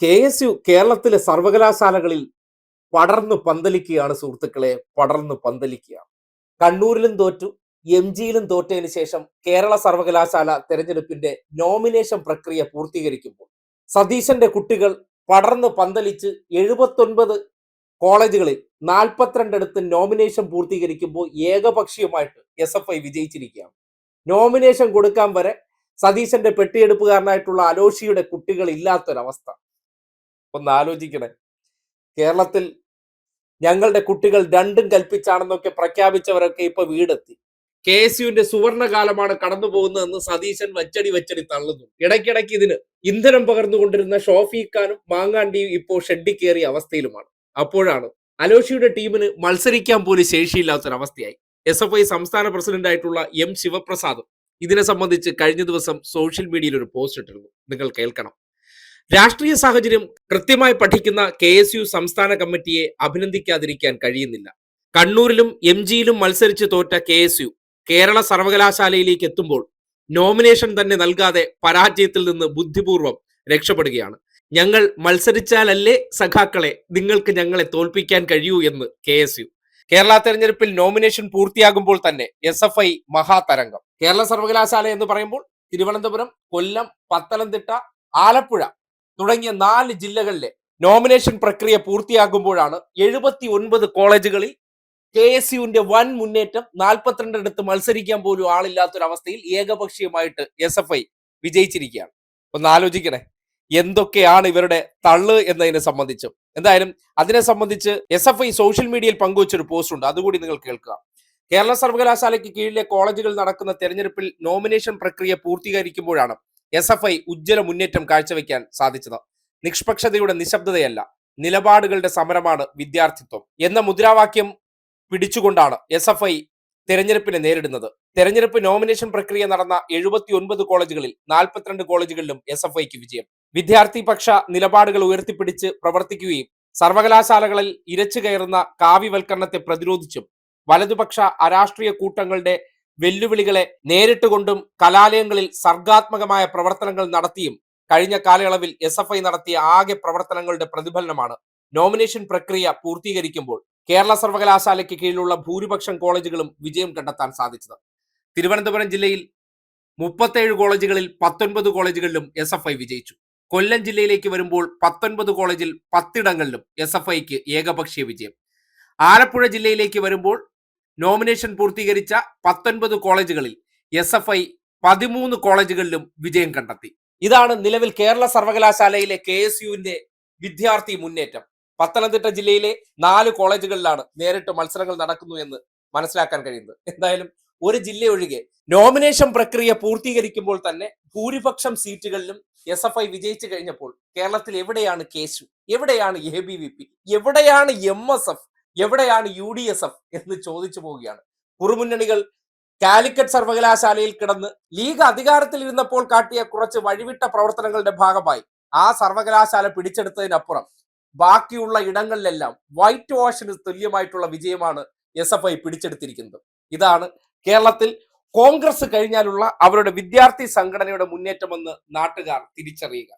K S U കേരളത്തിലെ സർവകലാശാലകളിൽ പടർന്നു പന്തലിക്കുകയാണ് സുഹൃത്തുക്കളെ പടർന്നു പന്തലിക്കുകയാണ് കണ്ണൂരിലും തോറ്റു എം ജിയിലും തോറ്റതിന് ശേഷം കേരള സർവകലാശാല തെരഞ്ഞെടുപ്പിന്റെ നോമിനേഷൻ പ്രക്രിയ പൂർത്തീകരിക്കുമ്പോൾ സതീശന്റെ കുട്ടികൾ പടർന്ന് പന്തലിച്ച് എഴുപത്തൊൻപത് കോളേജുകളിൽ നാൽപ്പത്തിരണ്ടടുത്ത് നോമിനേഷൻ പൂർത്തീകരിക്കുമ്പോൾ ഏകപക്ഷീയമായിട്ട് എസ് എഫ് ഐ വിജയിച്ചിരിക്കുകയാണ്. നോമിനേഷൻ കൊടുക്കാൻ വരെ സതീശന്റെ പെട്ടിയെടുപ്പുകാരനായിട്ടുള്ള അലോഷിയുടെ കുട്ടികൾ ഇല്ലാത്തൊരവസ്ഥ ഒന്ന് ആലോചിക്കണേ കേരളത്തിൽ ഞങ്ങളുടെ കുട്ടികൾ രണ്ടും കൽപ്പിച്ചാണെന്നൊക്കെ പ്രഖ്യാപിച്ചവരൊക്കെ ഇപ്പൊ വീടെത്തി. കെ എസ് യുവിന്റെ സുവർണകാലമാണ് കടന്നു പോകുന്നതെന്ന് സതീശൻ വച്ചടി വച്ചടി തള്ളുന്നു. ഇടയ്ക്കിടയ്ക്ക് ഇതിന് ഇന്ധനം പകർന്നുകൊണ്ടിരുന്ന ഷോഫീഖാനും മാങ്ങാണ്ടിയും ഇപ്പോൾ ഷെഡി കയറിയ അവസ്ഥയിലുമാണ്. അപ്പോഴാണ് അലോഷിയുടെ ടീമിന് മത്സരിക്കാൻ പോലും ശേഷിയില്ലാത്തൊരവസ്ഥയായി. എസ് എഫ് ഐ സംസ്ഥാന പ്രസിഡന്റ് ആയിട്ടുള്ള എം ശിവപ്രസാദും ഇതിനെ സംബന്ധിച്ച് കഴിഞ്ഞ ദിവസം സോഷ്യൽ മീഡിയയിൽ ഒരു പോസ്റ്റ് ഇട്ടിരുന്നു. നിങ്ങൾ കേൾക്കണം. രാഷ്ട്രീയ സാഹചര്യം കൃത്യമായി പഠിക്കുന്ന കെ എസ് യു സംസ്ഥാന കമ്മിറ്റിയെ അഭിനന്ദിക്കാതിരിക്കാൻ കഴിയുന്നില്ല. കണ്ണൂരിലും എം ജിയിലും മത്സരിച്ച് തോറ്റ കെ എസ് യു കേരള സർവകലാശാലയിലേക്ക് എത്തുമ്പോൾ നോമിനേഷൻ തന്നെ നൽകാതെ പരാജയത്തിൽ നിന്ന് ബുദ്ധിപൂർവം രക്ഷപ്പെടുകയാണ്. ഞങ്ങൾ മത്സരിച്ചാലല്ലേ സഖാക്കളെ നിങ്ങൾക്ക് ഞങ്ങളെ തോൽപ്പിക്കാൻ കഴിയൂ എന്ന് കെ എസ് യു. കേരള തെരഞ്ഞെടുപ്പിൽ നോമിനേഷൻ പൂർത്തിയാകുമ്പോൾ തന്നെ എസ് എഫ് ഐ മഹാതരംഗം. കേരള സർവകലാശാല എന്ന് പറയുമ്പോൾ തിരുവനന്തപുരം കൊല്ലം പത്തനംതിട്ട ആലപ്പുഴ തുടങ്ങിയ നാല് ജില്ലകളിലെ നോമിനേഷൻ പ്രക്രിയ പൂർത്തിയാകുമ്പോഴാണ് എഴുപത്തി ഒൻപത് കോളേജുകളിൽ കെ എസ് യുവിന്റെ വൻ മുന്നേറ്റം നാൽപ്പത്തിരണ്ടിടത്ത് മത്സരിക്കാൻ പോലും ആളില്ലാത്തൊരവസ്ഥയിൽ ഏകപക്ഷീയമായിട്ട് എസ് എഫ് ഐ വിജയിച്ചിരിക്കുകയാണ്. ഒന്ന് ആലോചിക്കണേ. എന്തൊക്കെയാണ് ഇവരുടെ തള്ള് എന്നതിനെ സംബന്ധിച്ച്. എന്തായാലും അതിനെ സംബന്ധിച്ച് എസ് എഫ് ഐ സോഷ്യൽ മീഡിയയിൽ പങ്കുവച്ചൊരു പോസ്റ്റ് ഉണ്ട്. അതുകൂടി നിങ്ങൾ കേൾക്കുക. കേരള സർവകലാശാലയ്ക്ക് കീഴിലെ കോളേജുകൾ നടക്കുന്ന തെരഞ്ഞെടുപ്പിൽ നോമിനേഷൻ പ്രക്രിയ പൂർത്തീകരിക്കുമ്പോഴാണ് എസ് എഫ് ഐ ഉജ്ജ്വല മുന്നേറ്റം കാഴ്ചവെക്കാൻ സാധിച്ചത്. നിഷ്പക്ഷതയുടെ നിശബ്ദതയല്ല നിലപാടുകളുടെ സമരമാണ് വിദ്യാർത്ഥിത്വം എന്ന മുദ്രാവാക്യം പിടിച്ചുകൊണ്ടാണ് എസ് എഫ് ഐ തെരഞ്ഞെടുപ്പിനെ നേരിടുന്നത്. തെരഞ്ഞെടുപ്പ് നോമിനേഷൻ പ്രക്രിയ നടന്ന എഴുപത്തി ഒൻപത് കോളേജുകളിൽ നാൽപ്പത്തിരണ്ട് കോളേജുകളിലും എസ് എഫ് ഐക്ക് വിജയം. വിദ്യാർത്ഥി പക്ഷ നിലപാടുകൾ ഉയർത്തിപ്പിടിച്ച് പ്രവർത്തിക്കുകയും സർവകലാശാലകളിൽ ഇരച്ചു കയറുന്ന കാവ്യവൽക്കരണത്തെ പ്രതിരോധിച്ചും വലതുപക്ഷ അരാഷ്ട്രീയ കൂട്ടങ്ങളുടെ വെല്ലുവിളികളെ നേരിട്ടുകൊണ്ടും കലാലയങ്ങളിൽ സർഗാത്മകമായ പ്രവർത്തനങ്ങൾ നടത്തിയും കഴിഞ്ഞ കാലയളവിൽ എസ് എഫ് ഐ നടത്തിയ ആകെ പ്രവർത്തനങ്ങളുടെ പ്രതിഫലനമാണ്. നോമിനേഷൻ പ്രക്രിയ പൂർത്തീകരിക്കുമ്പോൾ കേരള സർവകലാശാലയ്ക്ക് കീഴിലുള്ള ഭൂരിപക്ഷം കോളേജുകളും വിജയം കണ്ടെത്താൻ സാധിച്ചത്. തിരുവനന്തപുരം ജില്ലയിൽ മുപ്പത്തേഴ് കോളേജുകളിൽ പത്തൊൻപത് കോളേജുകളിലും എസ് എഫ് ഐ വിജയിച്ചു. കൊല്ലം ജില്ലയിലേക്ക് വരുമ്പോൾ പത്തൊൻപത് കോളേജിൽ പത്തിടങ്ങളിലും എസ് എഫ് ഐക്ക് ഏകപക്ഷീയ വിജയം. ആലപ്പുഴ ജില്ലയിലേക്ക് വരുമ്പോൾ നോമിനേഷൻ പൂർത്തീകരിച്ച പത്തൊൻപത് കോളേജുകളിൽ എസ് എഫ് ഐ പതിമൂന്ന് കോളേജുകളിലും വിജയം കണ്ടെത്തി. ഇതാണ് നിലവിൽ കേരള സർവകലാശാലയിലെ കെ എസ് യുവിന്റെ വിദ്യാർത്ഥി മുന്നേറ്റം. പത്തനംതിട്ട ജില്ലയിലെ നാല് കോളേജുകളിലാണ് നേരിട്ട് മത്സരങ്ങൾ നടക്കുന്നു എന്ന് മനസ്സിലാക്കാൻ കഴിയുന്നത്. എന്തായാലും ഒരു ജില്ല ഒഴികെ നോമിനേഷൻ പ്രക്രിയ പൂർത്തീകരിക്കുമ്പോൾ തന്നെ ഭൂരിപക്ഷം സീറ്റുകളിലും എസ് എഫ് ഐ വിജയിച്ചു കഴിഞ്ഞപ്പോൾ കേരളത്തിൽ എവിടെയാണ് കേശു എവിടെയാണ് എ ബി വി പി എവിടെയാണ് എം എസ് എഫ് എവിടെയാണ് യു ഡി എസ് എഫ് എന്ന് ചോദിച്ചു പോവുകയാണ്. കുറുമുന്നണികൾ കാലിക്കറ്റ് സർവകലാശാലയിൽ കിടന്ന് ലീഗ് അധികാരത്തിലിരുന്നപ്പോൾ കാട്ടിയ കുറച്ച് വഴിവിട്ട പ്രവർത്തനങ്ങളുടെ ഭാഗമായി ആ സർവകലാശാല പിടിച്ചെടുത്തതിനപ്പുറം ബാക്കിയുള്ള ഇടങ്ങളിലെല്ലാം വൈറ്റ് വാഷിന് തുല്യമായിട്ടുള്ള വിജയമാണ് എസ് എഫ് ഐ പിടിച്ചെടുത്തിരിക്കുന്നത്. ഇതാണ് കേരളത്തിൽ കോൺഗ്രസ് കഴിഞ്ഞാലുള്ള അവരുടെ വിദ്യാർത്ഥി സംഘടനയുടെ മുന്നേറ്റമെന്ന് നാട്ടുകാർ തിരിച്ചറിയുക.